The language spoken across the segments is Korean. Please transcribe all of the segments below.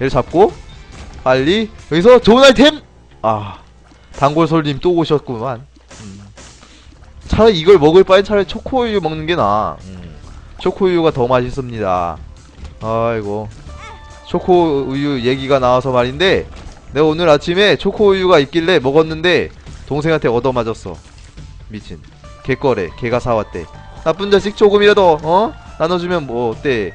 얘를 잡고 빨리 여기서 좋은 아이템! 아 단골솔님 또 오셨구만. 음. 차라리 이걸 먹을 바엔 차라리 초코우유 먹는 게 나아. 음. 초코우유가 더 맛있습니다. 아이고. 초코우유 얘기가 나와서 말인데 내가 오늘 아침에 초코우유가 있길래 먹었는데 동생한테 얻어맞았어. 미친. 개꺼래. 개가 사왔대. 나쁜 자식 조금이라도 어? 나눠주면 뭐 어때?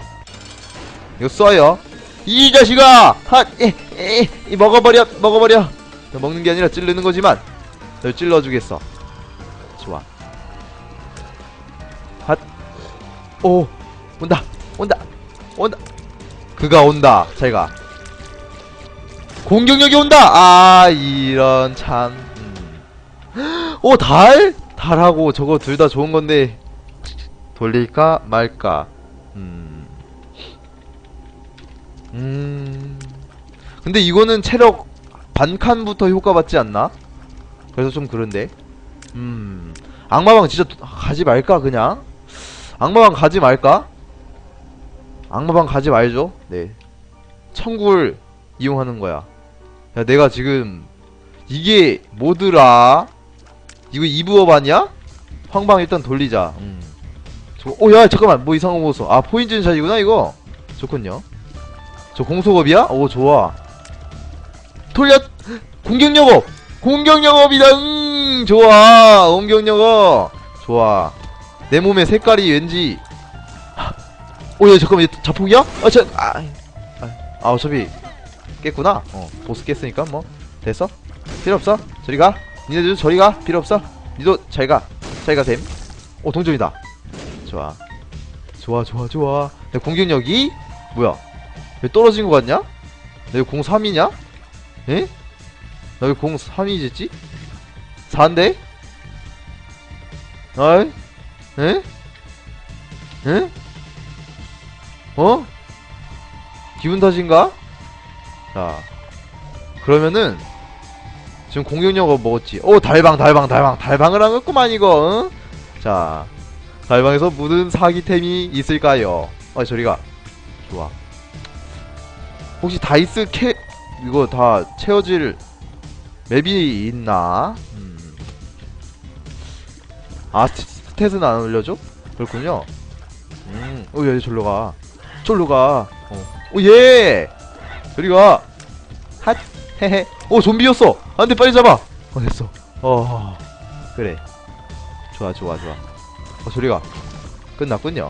이거 써요 이 자식아! 핫에에 먹어버려 먹어버려. 먹는 게 아니라 찌르는 거지만 널 찔러주겠어. 좋아. 핫 오 온다 온다 온다. 그가 온다 잘가. 공격력이 온다! 아 이런 참. 음. 오 달? 달하고 저거 둘 다 좋은 건데. 돌릴까 말까. 음. 음. 근데 이거는 체력 반칸부터 효과 받지 않나? 그래서 좀 그런데 음. 악마방 진짜 도- 가지 말까 그냥? 악마방 가지 말까? 악마방 가지 말죠 네 천굴 이용하는 거야 야 내가 지금 이게 뭐더라 이거 이브업 아니야? 황방 일단 돌리자 음. 저, 오야 잠깐만 뭐 이상한 거 보소 아 포인즌 샷이구나 이거 좋군요 저 공속업이야? 오 좋아. 돌려! 공격력업! 공격력업이다! 응 좋아. 공격력업! 좋아. 내 몸의 색깔이 왠지. 오야 잠깐만 얘 자폭이야? 아저 아, 아, 아 어차피 깼구나. 어 보스 깼으니까 뭐 됐어? 필요 없어? 저리 가. 니네들도 저리 가. 필요 없어? 니도 잘가. 잘가 됨오 동점이다. 좋아. 좋아 좋아 좋아. 내 공격력이 뭐야 왜 떨어진 거 같냐? 내가 공 3이냐? 에? 나왜공 3이지? 4인데? 어이? 에? 에? 어? 기분 탓인가? 자 그러면은 지금 공격력을 먹었지 오 달방 달방 달방 달방을 안 갔구만 이거 응? 자 달방에서 무슨 사기템이 있을까요? 아 저리가 좋아 혹시 다이스 캐 이거 다 채워질 맵이 있나? 음. 아 스- 스탯은 안 올려줘? 그렇군요 음, 어, 얘 절로 가. 절로 가. 어. 오, 예! 저리 가. 핫, 헤헤. 오, 좀비였어! 안 돼, 빨리 잡아! 어, 됐어. 어, 그래. 좋아, 좋아, 좋아. 어, 저리 가. 끝났군요.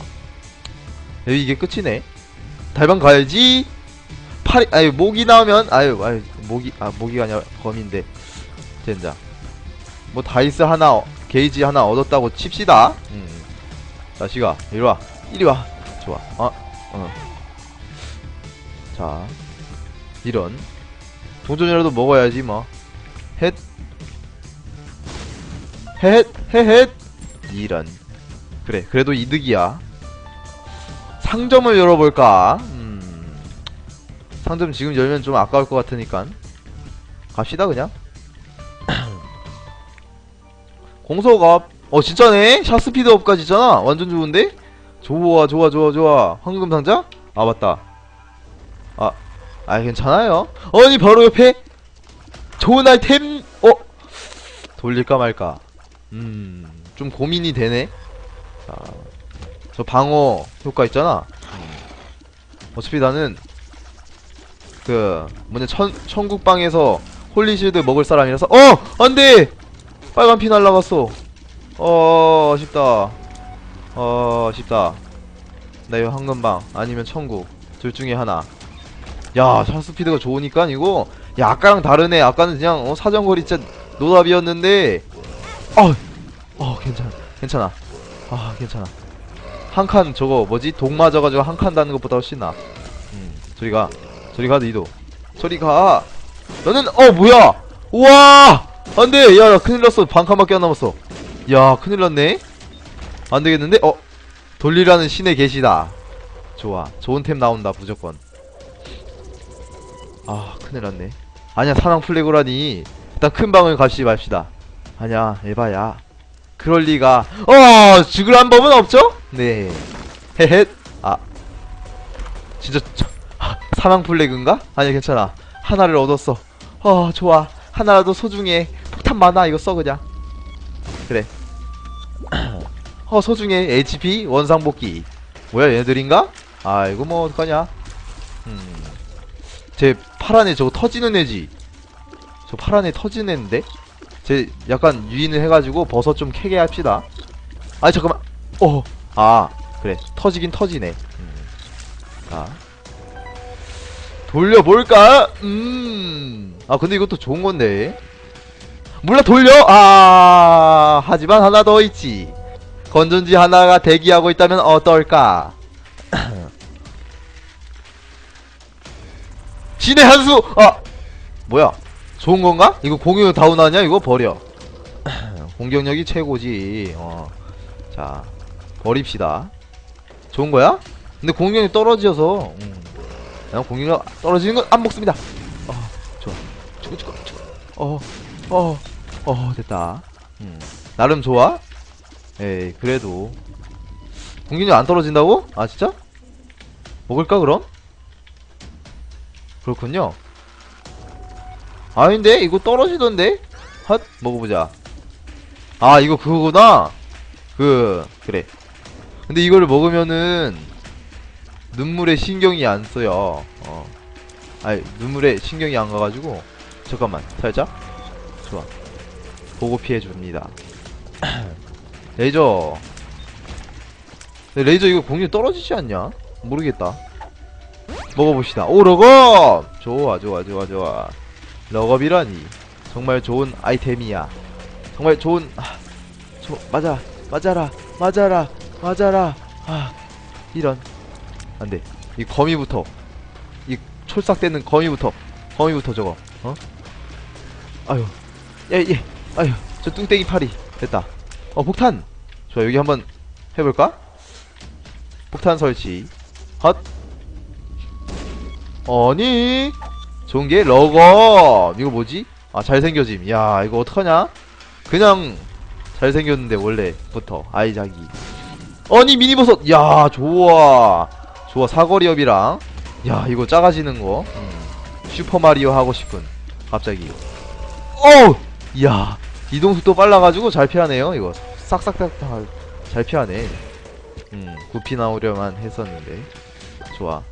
여기 이게 끝이네. 달방 가야지. 팔이, 아유, 모기 나오면, 아유, 아유, 모기, 아, 모기가 아니라 검인데. 된다. 뭐, 다이스 하나, 어, 게이지 하나 얻었다고 칩시다. 음. 자식아, 이리 와. 이리 와. 좋아. 어, 어. 자, 이런. 동전이라도 먹어야지, 뭐. 헷. 헷, 헷, 이런. 그래, 그래도 이득이야. 상점을 열어볼까? 음. 상점 지금 열면 좀 아까울 것 같으니까. 갑시다, 그냥. 공소업. 어, 진짜네? 샷스피드 업까지 있잖아? 완전 좋은데? 좋아 좋아 좋아 좋아 황금 상자? 아 맞다 아, 아 괜찮아요 아니 바로 옆에 좋은 아이템 어? 돌릴까 말까 음 좀 고민이 되네 자 저 방어 효과 있잖아 음. 어차피 나는 그 뭐냐 천, 천국방에서 홀리실드 먹을 사람이라서 어! 안돼! 빨간 피 날라갔어. 어 아쉽다. 어 아쉽다. 나 이거 황금방 아니면 천국 둘 중에 하나. 야 샷스피드가 좋으니까 이거 야 아까랑 다르네. 아까는 그냥 어, 사정거리 진짜 노답이었는데. 어, 어 괜찮아. 괜찮아. 아 괜찮아. 한 칸 저거 뭐지? 독 맞아가지고 한 칸 다는 것보다 훨씬 나 음 저리가 저리 가 니도. 저리 가. 너는 어 뭐야? 우와! 안돼. 야나 큰일났어. 반 칸밖에 안 남았어. 야 큰일났네. 안되겠는데? 어? 돌리라는 신의 계시다. 좋아. 좋은 템 나온다 무조건. 아 큰일났네. 아니야 사망 플래그라니. 일단 큰 방을 갑시 맙시다. 아니야 에바야. 그럴리가. 어 죽을 한 법은 없죠? 네. 헤헷. 아. 진짜 사망 플래그인가? 아니 괜찮아. 하나를 얻었어. 어 좋아. 하나라도 소중해. 폭탄 많아. 이거 써 그냥. 그래. 어 소중해. HP 원상복귀. 뭐야 얘네들인가? 아 이거 뭐 어떡하냐. 음제 파란 애 저거 터지는 애지. 저 파란 애 터지는 애인데? 제 약간 유인을 해가지고 버섯 좀 캐게 합시다. 아니 잠깐만. 어아 그래. 터지긴 터지네. 음. 자 돌려볼까? 음 아 근데 이것도 좋은 건데. 몰라 돌려? 아 하지만 하나 더 있지. 건전지 하나가 대기하고 있다면 어떨까? 신의 한수! 아 뭐야? 좋은 건가? 이거 공유 다운 하냐? 이거 버려. 공격력이 최고지. 어. 자 버립시다. 좋은 거야? 근데 공격력이 떨어져서 음. 난 공격력 떨어지는 건 안 먹습니다 어 좋아 죽어 죽어 죽어 어 어 어, 됐다 음. 나름 좋아? 에이 그래도 공격력 안 떨어진다고? 아 진짜? 먹을까 그럼? 그렇군요 아닌데 이거 떨어지던데 핫 먹어보자 아 이거 그거구나 그 그래 근데 이거를 먹으면은 눈물에 신경이 안 써요. 어. 아니 눈물에 신경이 안 가가지고. 잠깐만 살짝. 좋아. 보고 피해줍니다. 레이저. 레이저 이거 공격 떨어지지 않냐? 모르겠다. 먹어봅시다. 오 러거 좋아 좋아 좋아 좋아. 러겁이라니. 정말 좋은 아이템이야. 정말 좋은 아, 저, 맞아. 맞아라. 맞아라. 맞아라. 아 이런 안돼. 이 거미부터. 이 촐싹대는 거미부터. 거미부터 저거. 어? 아유 예예. 아유 저 뚱땡이 파리. 됐다. 어 폭탄. 좋아 여기 한번 해볼까? 폭탄 설치. 헛. 아니 좋은 게 러거 이거 뭐지? 아 잘생겨짐. 야 이거 어떡하냐? 그냥 잘생겼는데 원래부터 아이작이. 아니 미니버섯. 야 좋아 좋아 사거리업이랑 야 이거 작아지는 거. 음. 슈퍼마리오 하고 싶은 갑자기. 어우! 야 이동속도 빨라가지고 잘 피하네요 이거. 싹싹싹 잘 피하네. 음 구피 나오려만 했었는데. 좋아.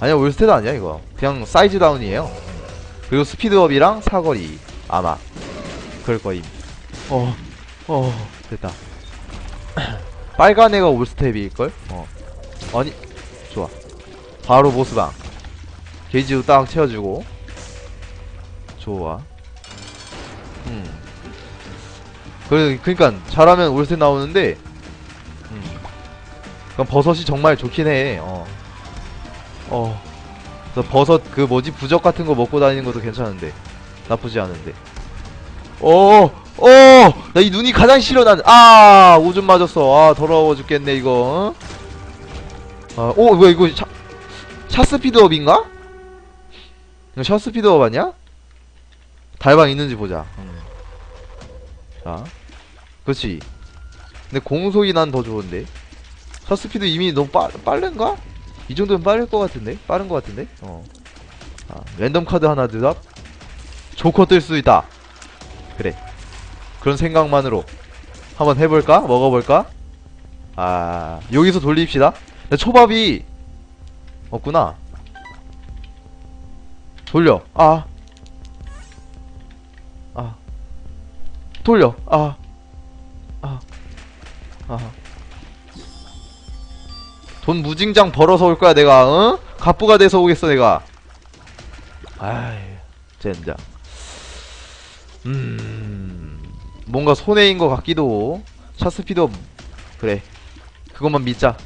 아니야 올스테도 아니야 이거. 그냥 사이즈 다운이에요. 그리고 스피드업이랑 사거리. 아마. 그럴 거임. 어, 어 됐다. 빨간 애가 올스텝일걸? 어. 아니 바로 보스방 게이지도 딱 채워주고 좋아 음 그, 그니까 잘하면 올스텝 나오는데 음 그럼 버섯이 정말 좋긴 해 어. 어. 그래서 버섯 그 뭐지 부적 같은 거 먹고 다니는 것도 괜찮은데 나쁘지 않은데. 어, 어, 나 이 눈이 가장 싫어 난. 아, 오줌 맞았어. 아, 더러워 죽겠네 이거. 어? 아, 오, 뭐야 이거 차, 샷스피드업인가? 이거 샷스피드업 아니야? 달방 있는지 보자. 음. 자, 그렇지. 근데 공속이 난 더 좋은데. 샷스피드 이미 너무 빠, 빠른가? 이 정도면 빠를 것 같은데? 빠른 것 같은데? 어. 아, 랜덤 카드 하나 드랍? 조커 뜰 수 있다. 그래. 그런 생각만으로 한번 해볼까? 먹어볼까? 아, 여기서 돌립시다. 초밥이 없구나. 돌려. 아. 아. 돌려. 아. 아. 아. 돈 무진장 벌어서 올 거야 내가 어? 갑부가 돼서 오겠어 내가 아이 젠장 음 뭔가 손해인 것 같기도 샷스피드 그래 그것만 믿자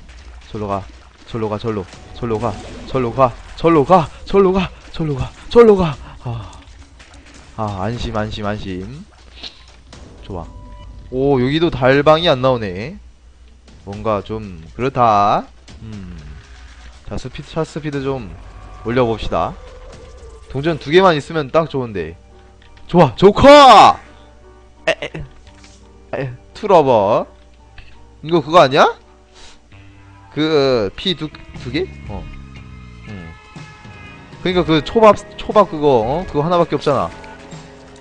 절로 가 절로 가 절로 절로 가 절로 가 절로 가 절로 가 절로 가 절로 가 아, 아 안심 안심 안심 좋아 오 여기도 달방이 안 나오네 뭔가 좀 그렇다 음. 자, 스피드, 차 스피드 좀 올려봅시다. 동전 두 개만 있으면 딱 좋은데. 좋아, 조커! 에, 에, 에, 투러버. 이거 그거 아니야? 그, 피 두, 두 개? 어. 음. 그니까 그 초밥 초밥 그거 어? 그거 하나밖에 없잖아.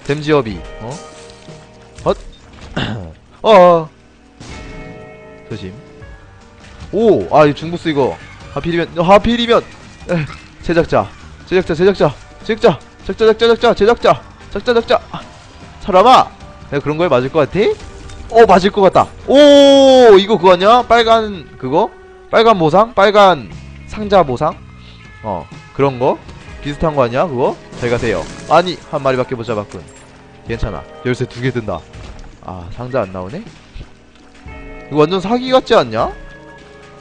댐지업이 어? 헛. 어. 조심. 오 아 이 중부스 이거. 하필이면 하필이면. 에, 제작자. 제작자 제작자. 제작자. 작자 작자 작자. 제작자. 작자 작자. 아, 사람아! 내가 그런 거에 맞을 것 같아? 어 맞을 것 같다. 오 이거 그거 아니야? 빨간 그거? 빨간 보상? 빨간 상자 보상? 어 그런 거? 비슷한 거 아니야 그거? 잘 가세요 아니 한 마리밖에 못 잡았군 괜찮아 열쇠 두 개 든다 아 상자 안 나오네? 이거 완전 사기 같지 않냐?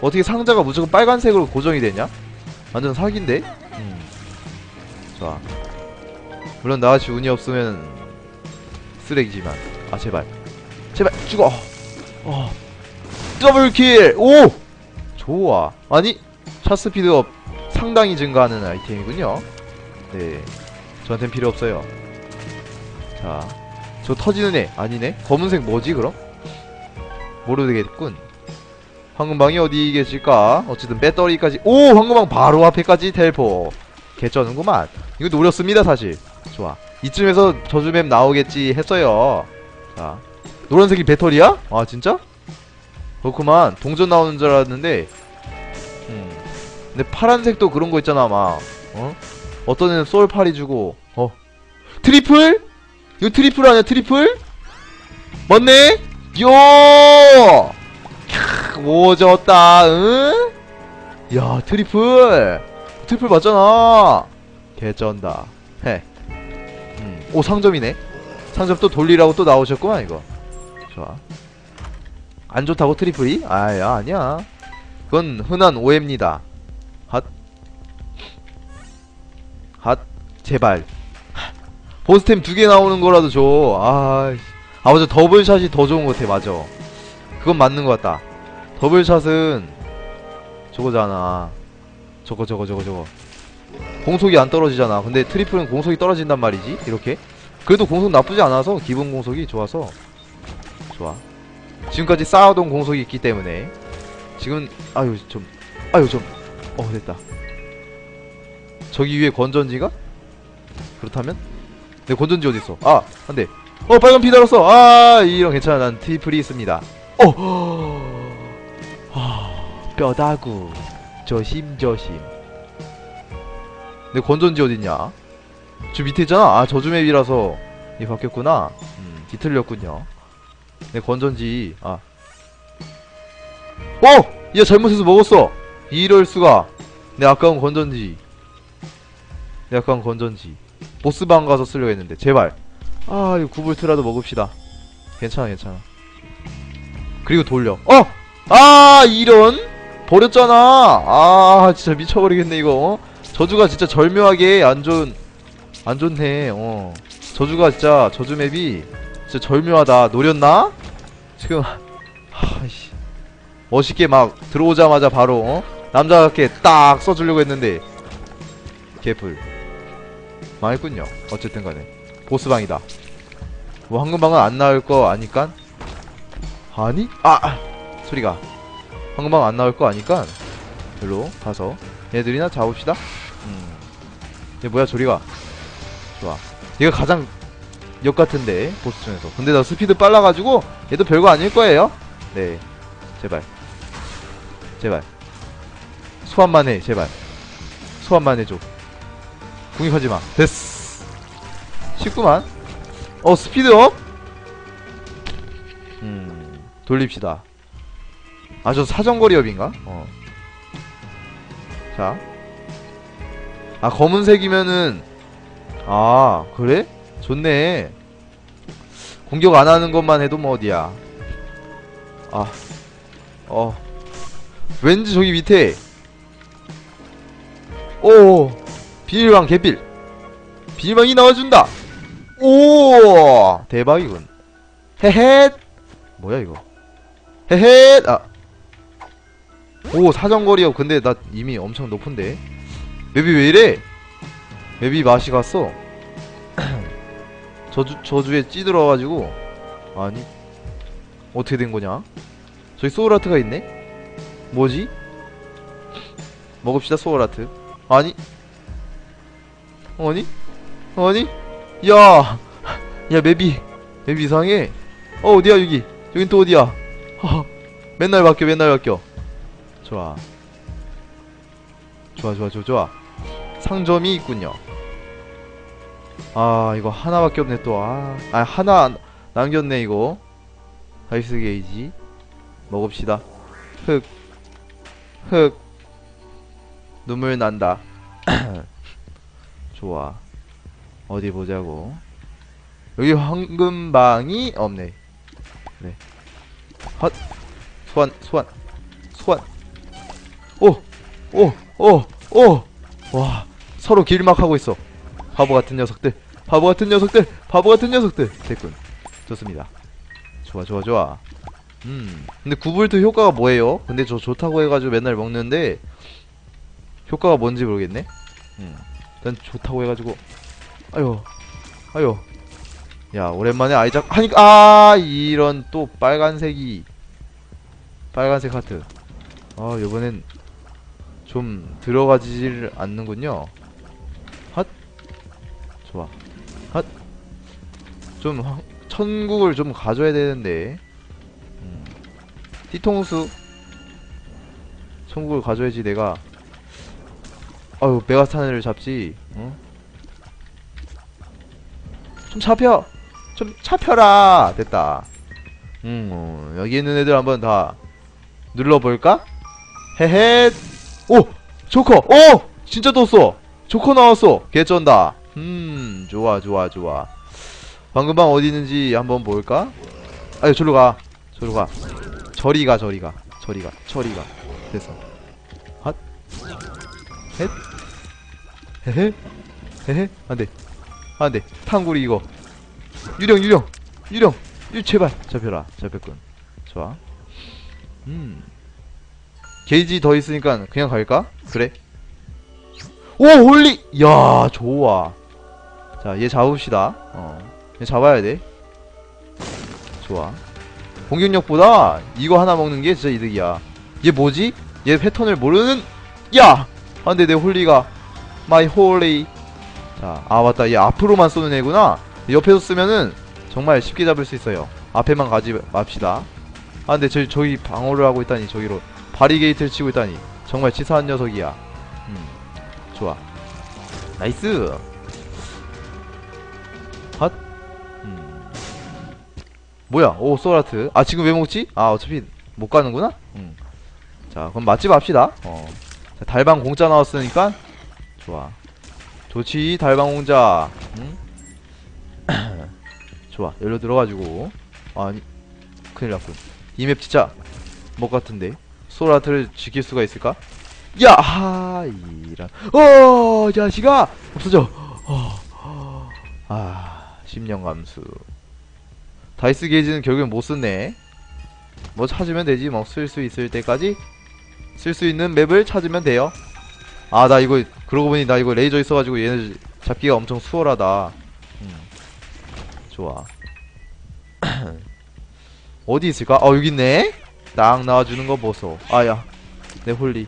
어떻게 상자가 무조건 빨간색으로 고정이 되냐? 완전 사기인데? 음. 좋아 물론 나같이 운이 없으면 쓰레기지만 아 제발 제발 죽어 어 더블킬 오 좋아. 아니 샷스피드업 상당히 증가하는 아이템이군요. 네. 저한텐 필요 없어요. 자저 터지는 애 아니네? 검은색 뭐지 그럼? 모르겠군. 황금방이 어디 계실까? 어쨌든 배터리까지. 오 황금방 바로 앞에까지 텔포. 개쩌는구만. 이거 노렸습니다 사실. 좋아. 이쯤에서 저주맵 나오겠지 했어요. 자 노란색이 배터리야? 아 진짜? 그렇구만 동전 나오는 줄 알았는데 음 근데 파란색도 그런 거 있잖아 막 어? 어떤 애는 소울파리 주고 어 트리플? 이거 트리플 아니야 트리플? 맞네? 요! 캬, 오졌다 응? 야 트리플 트리플 맞잖아 개쩐다 해 음. 오 상점이네 상점 또 돌리라고 또 나오셨구만 이거 좋아 안 좋다고 트리플이? 아야 아니야. 그건 흔한 오해입니다. 핫. 핫. 제발. 보스템 두 개 나오는 거라도 줘 아 아 맞아 더블샷이 더 좋은 것 같아. 맞아. 그건 맞는 것 같다. 더블샷은 저거잖아. 저거 저거 저거 저거. 공속이 안 떨어지잖아. 근데 트리플은 공속이 떨어진단 말이지 이렇게. 그래도 공속 나쁘지 않아서 기본 공속이 좋아서 좋아 지금까지 쌓아둔 공속이 있기 때문에. 지금 아유 좀 아유 좀어 됐다. 저기 위에 건전지가? 그렇다면? 내 건전지 어딨어? 아 안돼. 어 빨간 피 달았어. 아 이런 괜찮아. 난 트리플이 있습니다. 어 아, 뼈다구. 조심조심. 내 건전지 어딨냐? 저 밑에 있잖아. 아 저주맵이라서 이 바뀌었구나. 음 뒤틀렸군요 내 건전지. 아. 어! 얘 잘못해서 먹었어. 이럴수가. 내 아까운 건전지. 내 아까운 건전지. 보스방 가서 쓰려고 했는데 제발. 아 이거 구불트라도 먹읍시다. 괜찮아 괜찮아. 그리고 돌려. 어! 아 이런? 버렸잖아. 아 진짜 미쳐버리겠네 이거 어? 저주가 진짜 절묘하게 안 좋은 안 좋네 어. 저주가 진짜 저주 맵이 진짜 절묘하다. 노렸나? 지금 하이씨. 멋있게 막 들어오자마자 바로 어? 남자답게 딱 써주려고 했는데 개풀 망했군요. 어쨌든 간에. 보스방이다. 뭐 황금방은 안 나올 거 아니까 아니? 아! 아! 소리가. 황금방 안 나올 거 아니까 별로. 가서. 얘들이나 잡읍시다. 음. 얘 뭐야 소리가? 좋아. 얘가 가장 역 같은데 보스 중에서. 근데 나 스피드 빨라가지고 얘도 별거 아닐 거예요. 네. 제발. 제발. 소환만 해 제발. 소환만 해줘. 궁입하지마. 됐어 쉽구만. 어 스피드업? 음 돌립시다. 아 저 사정거리업인가? 어. 어자. 아 검은색이면은 아 그래? 좋네. 공격 안 하는 것만 해도 뭐 어디야. 아 어. 왠지 저기 밑에. 오 비밀방 개필. 비밀방이 나와준다. 오 대박이군. 헤헷. 뭐야 이거? 헤헷. 아오 사정거리요. 근데 나 이미 엄청 높은데. 맵이 왜 이래? 맵이 맛이 갔어 저주 저주에 찌들어가지고 아니 어떻게 된 거냐 저기 소울아트가 있네 뭐지 먹읍시다 소울아트 아니 아니? 아니? 야! 야, 맵이, 맵이 이상해. 어, 어디야, 여기? 여긴 또 어디야? 허, 맨날 바뀌어, 맨날 바뀌어. 좋아. 좋아, 좋아, 좋아, 좋아. 상점이 있군요. 아, 이거 하나밖에 없네, 또. 아, 아 하나 안- 남겼네, 이거. 다이스 게이지. 먹읍시다. 흑. 흑. 눈물 난다. 좋아. 어디 보자고. 여기 황금방이 없네. 네. 헛. 소환, 소환, 소환. 오, 오, 오, 오. 와, 서로 길막하고 있어. 바보 같은 녀석들. 바보 같은 녀석들. 바보 같은 녀석들. 됐군. 좋습니다. 좋아, 좋아, 좋아. 음. 근데 구불트 효과가 뭐예요? 근데 저 좋다고 해가지고 맨날 먹는데 효과가 뭔지 모르겠네. 음. 일단 좋다고 해가지고 아유, 아유. 야, 오랜만에 아이작 하니까 아 이런 또 빨간색이 빨간색 하트. 아, 이번엔 좀 들어가질 않는군요. 핫. 좋아. 핫. 좀 황- 천국을 좀 가져야 되는데. 음. 뒤통수. 천국을 가져야지 내가. 아유 메가스탄을 잡지. 어? 좀 잡혀. 좀 잡혀라. 됐다. 음 어, 여기 있는 애들 한번 다 눌러볼까? 헤헤. 오 조커. 오 진짜 떴어. 조커 나왔어. 개쩐다. 음 좋아 좋아 좋아. 방금 방 어디 있는지 한번 볼까? 아유 저리로 가. 저리로 가. 저리 가 저리 가. 저리 가. 저리 가. 됐어. 핫. 헷. 헤헤. 헤헤. 안돼. 안돼. 탕구리 이거. 유령 유령. 유령. 유 제발 잡혀라. 잡혔군. 좋아. 음. 게이지 더 있으니까 그냥 갈까? 그래. 오 홀리. 야 좋아. 자 얘 잡읍시다. 어. 얘 잡아야 돼. 좋아. 공격력보다 이거 하나 먹는 게 진짜 이득이야. 얘 뭐지? 얘 패턴을 모르는 야! 안돼 내 홀리가 마이 홀리 자, 아 맞다 얘 앞으로만 쏘는 애구나 옆에서 쓰면은 정말 쉽게 잡을 수 있어요 앞에만 가지 맙시다 아 근데 저, 저기 방어를 하고 있다니 저기로 바리게이트를 치고 있다니 정말 치사한 녀석이야 음 좋아 나이스 뭐야 오 소라트 아 지금 왜 먹지? 아 어차피 못 가는구나 음. 자 그럼 맛집 합시다 어. 자, 달방 공짜 나왔으니까 좋아 좋지 달방 공짜 응? 좋아 열려 들어가지고 아니 큰일 났군 이 맵 진짜 뭐 같은데 소라트를 지킬 수가 있을까? 야! 하 이런 어 자식아 없어져 어. 아 10년 감수 다이스 게이지는 결국엔 못 쓰네 뭐 찾으면 되지 뭐 쓸 수 있을 때까지 쓸 수 있는 맵을 찾으면 돼요. 아, 나 이거, 그러고 보니 나 이거 레이저 있어가지고 얘네 잡기가 엄청 수월하다. 음. 좋아. 어디 있을까? 어, 여기 있네? 딱 나와주는 거 보소. 아, 야. 내 홀리.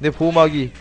내 보호막이